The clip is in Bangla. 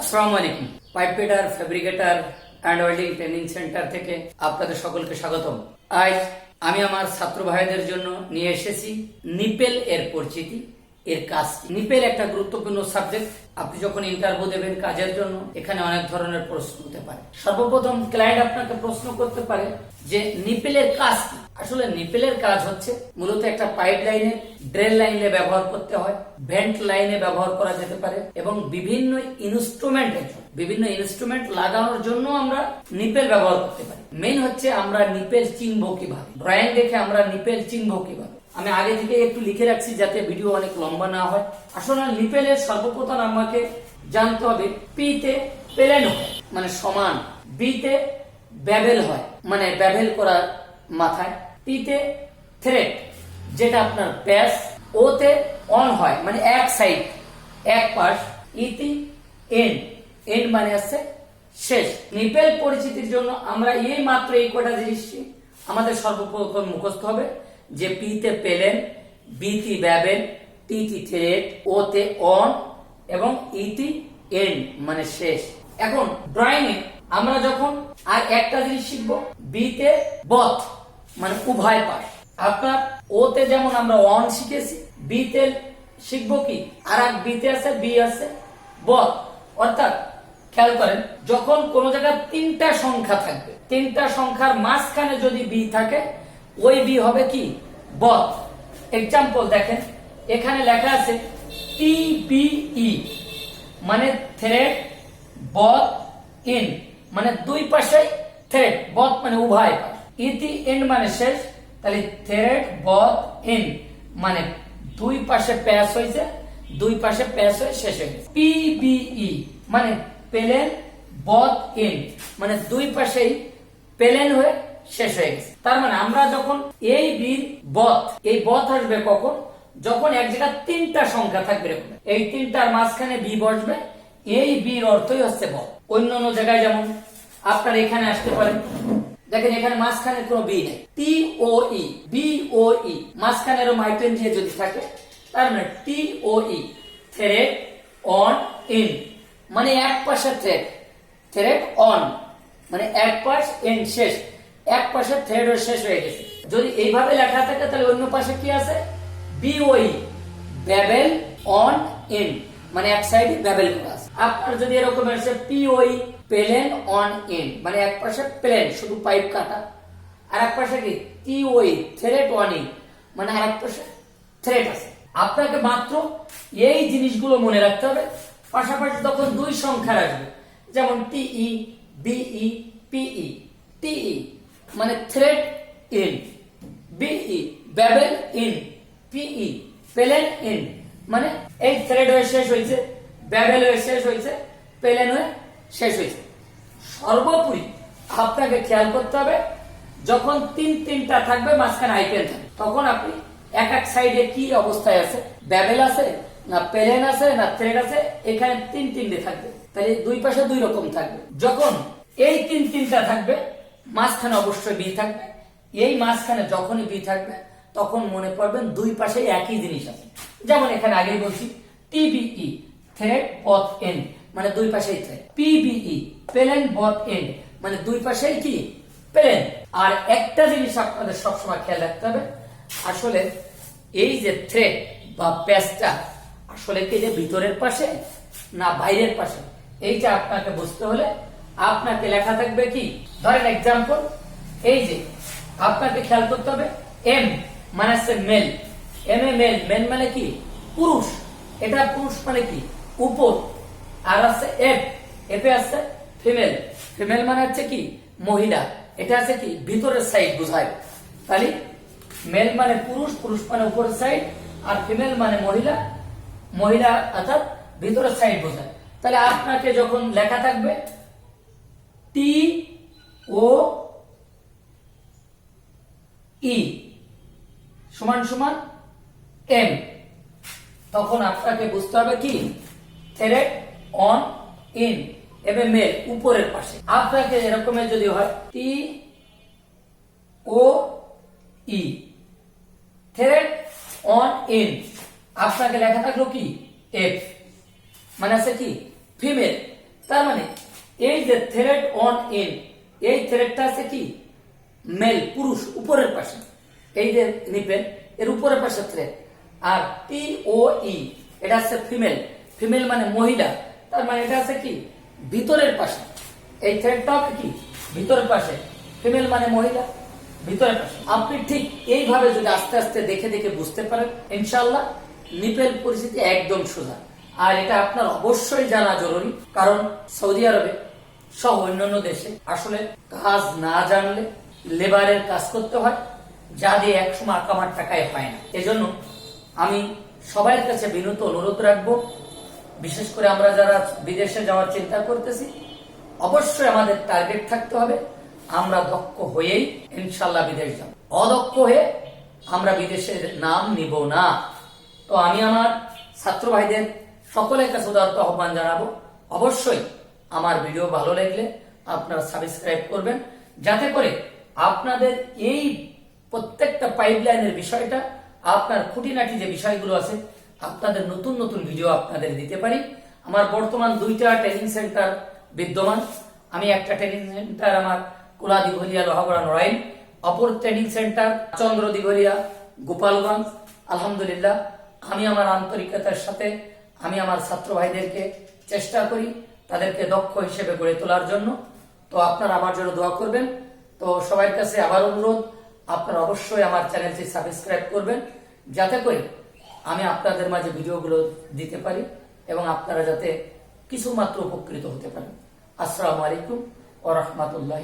আসসালামু আলাইকুম pipe fitter fabricator and welding training centre থেকে আপনাদের সকলকে স্বাগতম। আজ আমি আমার ছাত্র ভাইদের জন্য নিয়ে এসেছি নিপেল এর পরিচিতি, এর কাজ? নিপেল একটা গুরুত্বপূর্ণ সাবজেক্ট আপনি যখন ইন্টারভিউ দেবেন কাজের জন্য, এখানে অনেক ধরনের প্রশ্ন হতে পারে। সর্বপ্রথম ক্লায়েন্ট আপনাকে প্রশ্ন করতে পারে যে, নিপেলের কাজ কি? আসলে নিপেলের কাজ হচ্ছে মূলত একটা পাইপ লাইনে, ড্রেন লাইনে ব্যবহার করতে হয়, ভেন্ট লাইনে ব্যবহার করা যেতে পারে, এবং বিভিন্ন ইনস্ট্রুমেন্টের বিভিন্ন ইনস্ট্রুমেন্ট লাগানোর জন্য আমরা নিপেল ব্যবহার করতে পারি। মেইন হচ্ছে আমরা নিপেল চিনবো কীভাবে? ড্রয়িং দেখে আমরা নিপেল চিনবো কীভাবে? আমি আগে থেকে একটু লিখে রাখছি যাতে ভিডিও অনেক লম্বা না হয়। আসলে নিপেলের সর্বপ্রথম আমাকে জানতে হবে পিতে প্লেন হয় মানে সমান বিতে ব্যাবেল হয় মানে ব্যাবেল করা মাথায়, টিতে থ্রেড যেটা আপনার প্যাস ওতে অন হয় মানে এক সাইড এক পাশ, ইতি এন্ড এন্ড মানে আছে শেষ। নিপেল পরিচিতির জন্য আমরা এই মাত্র এই কটা জিনিস আমাদের সর্বপ্রথম মুখস্থ হবে, যে পিতে পেলেন, বিতি ব্যাবেল টিটি থ্রেড ওতে অন এবং ইতি এন্ড মানে শেষ। এখন ড্রয়িং এ আমরা যখন আর একটা জিনিস শিখব বিতে বথ মানে উভয় পাশ আপনার ওতে যেমন আমরা অন শিখেছি বিতে শিখব কি? আর এক বিতে আছে বি আছে বথ অর্থাৎ, খেয়াল করেন, যখন কোন জায়গায় তিনটা সংখ্যা থাকবে, তিনটা সংখ্যার মাঝখানে যদি বি থাকে, ওই বি হবে কি? বথ এক্সাম্পল দেখেন, এখানে লেখা আছে টি বিই মানে থ্রেড বথ ইন মানে দুই পাশে থ্রেড বথ মানে উভয় ইতি এন্ড মানে শেষ, তাহলে থ্রেড বথ ইন মানে দুই পাশে প্যাস হয়েছে, দুই পাশে প্যাস হয়ে শেষ হয়ে গেছে। পিবিই মানে পেলেন বথ ইন মানে দুই পাশেই পেলেন হয়ে শেষ হয়ে গেছে। তার মানে আমরা যখন এই বীর বথ এই বথ আসবে কখন? যখন এক জায়গায় তিনটা সংখ্যা থাকবে এরকম। এই তিনটার মাঝখানে বি বসবে, এই বীর অর্থই হচ্ছে বথ অন্য অন্য জায়গায় যেমন আপনার এখানে আসতে পারেন। দেখেন, এখানে মাঝখানে কোনো বি নেই। টি ও ই বি ও ই মাঝখানে এরকম দিয়ে যদি থাকে, তার মানে T O E thread one end মানে এক পাশে থ্রেড থ্রেড অন মানে এক পাশ এন্ড শেষ, এক পাশে থ্রেড শেষ হয়ে গেছে। যদি এইভাবে লেখা থাকে, তাহলে অন্য পাশে কি আছে? বিওই ব্যাবেল অন ইন মানে এক সাইডে ব্যাবেল করা। আপনার যদি এরকম আছে পিওই প্লেন অন ইন মানে এক পাশে প্লেন, শুধু পাইপ কাটা। আর এক পাশে কি? টিওই থ্রেড অন ইন মানে আর এক পাশে থ্রেড আছে। আপনাকে মাত্র এই জিনিসগুলো মনে রাখতে হবে। পাশাপাশি তখন দুই সংখ্যার আসবে, যেমন টিই B E P E T E মানে thread end B E bevel end P E plain end মানে এই থ্রেড হয়ে শেষ হয়েছে। ব্যাবেল হয়ে শেষ হয়েছে, পেলেন হয়ে শেষ হয়েছে। সর্বোপরি আপনাকে খেয়াল করতে হবে, যখন তিন তিনটা থাকবে, মাঝখানে আইটেম থাকবে। তখন আপনি এক এক সাইডে কি অবস্থায় আছে? ব্যাবেল আছে, না পেলেন আছে, না থ্রেড আছে, এখানে তিন তিনটে থাকবে। তাহলে দুই পাশে দুই রকম থাকবে। যখন এই তিন তিনটা থাকবে, মাঝখানে অবশ্যই বি থাকবে। এই মাঝখানে যখনই বি থাকবে, তখন মনে পড়বেন দুই পাশে একই জিনিস আছে। যেমন এখানে আগেই বলছি টিবিই থ্রেড বথ এন্ড মানে দুই পাশেই থ্রেড পিবিই পেলেন বথ এন্ড মানে দুই পাশেই কি? পেলেন আর একটা জিনিস আপনাদের সবসময় খেয়াল রাখতে হবে, আসলে এই যে থ্রেড বা প্যাচটা আসলে কি যে ভিতরের পাশে না বাইরের পাশে, এইটা আপনাকে বুঝতে হলে আপনাকে লেখা থাকবে কি? ধরেন এক্সাম্পল এই যে আপনাকে খেয়াল করতে হবে এম মানে মেল এম এ মেল মেল মানে কি? পুরুষ। এটা পুরুষ মানে কি? উপর আর আছে এফ এফে আছে ফিমেল। ফিমেল মানে হচ্ছে কি? মহিলা। এটা আছে কি? ভিতরের সাইড বোঝায়। তাহলে মেল মানে পুরুষ পুরুষ মানে উপরের সাইড আর ফিমেল মানে মহিলা। মহিলা অর্থাৎ ভিতরের সাইড বোঝায়। তাহলে আপনাকে যখন লেখা থাকবে, টি ও ই সমান সমান এম। তখন আপনাকে বুঝতে হবে কি? থ্রেড অন ইন এবং মেল উপরের পাশে। আপনাকে এরকমের যদি হয়, T, O, E. Thread one end আপনাকে লেখা থাকল কি? এফ মানে আছে কি? ফিমেল তার মানে এই যে থ্রেড অন এন এই থ্রেডটা আছে কি? মেল পুরুষ, উপরের পাশে। এই যে নিপেল এর উপরের পাশে থ্রেড আর টি ও ই এটা আছে ফিমেল ফিমেল মানে মহিলা, তার মানে এটা আছে কি? ভিতরের পাশে। এই থ্রেডটাও কি? ভিতরের পাশে। ফিমেল মানে মহিলা, ভিতরের পাশে। আপনি ঠিক এইভাবে যদি আস্তে আস্তে দেখে দেখে বুঝতে পারেন ইনশাল্লাহ নিপেল পরিস্থিতি একদম সোজা। আর এটা আপনার অবশ্যই জানা জরুরি, কারণ সৌদি আরবে সহ অন্যান্য দেশে আসলে কাজ না জানলে লেবারের কাজ করতে হয়, যা দিয়ে একসময় আকামার টাকায় হয় না। এজন্য আমি সবার কাছে বিনীত অনুরোধ রাখব বিশেষ করে আমরা যারা বিদেশে যাওয়ার চিন্তা করতেছি, অবশ্যই আমাদের টার্গেট থাকতে হবে, আমরা দক্ষ হয়েই ইনশাল্লাহ বিদেশ যাব। অদক্ষ হয়ে আমরা বিদেশের নাম নিব না। তো আমি আমার ছাত্র ভাইদের সকলের কাছে উদারত আহ্বান জানাব, অবশ্যই আমার ভিডিও ভালো লাগলে আপনারা সাবস্ক্রাইব করবেন, যাতে করে আপনাদের এই প্রত্যেকটা পাইপলাইনের বিষয়টা, আপনার খুঁটিনাটি যে বিষয়গুলো আছে আপনাদের নতুন নতুন ভিডিও আপনাদের দিতে পারি। আমার বর্তমান দুইটা ট্রেনিং সেন্টার বিদ্যমান। আমি একটা ট্রেনিং সেন্টার আমার কোলা দিঘলিয়া লোহাগড়া নড়াইল। অপর ট্রেনিং সেন্টার চন্দ্র দিঘলিয়া গোপালগঞ্জ। আলহামদুলিল্লাহ, আমি আমার আন্তরিকতার সাথে আমি আমার ছাত্র ভাইদেরকে চেষ্টা করি তাদেরকে দক্ষ হিসেবে গড়ে তোলার জন্য। তো আপনারা আমার জন্য দোয়া করবেন। তো সবার কাছে আবার অনুরোধ, আপনারা অবশ্যই আমার চ্যানেলটি সাবস্ক্রাইব করবেন। যাতে করে আমি আপনাদের মাঝে ভিডিওগুলো দিতে পারি এবং আপনারা যাতে কিছুমাত্র উপকৃত হতে পারেন। আসসালামু আলাইকুম ও রহমতুল্লাহ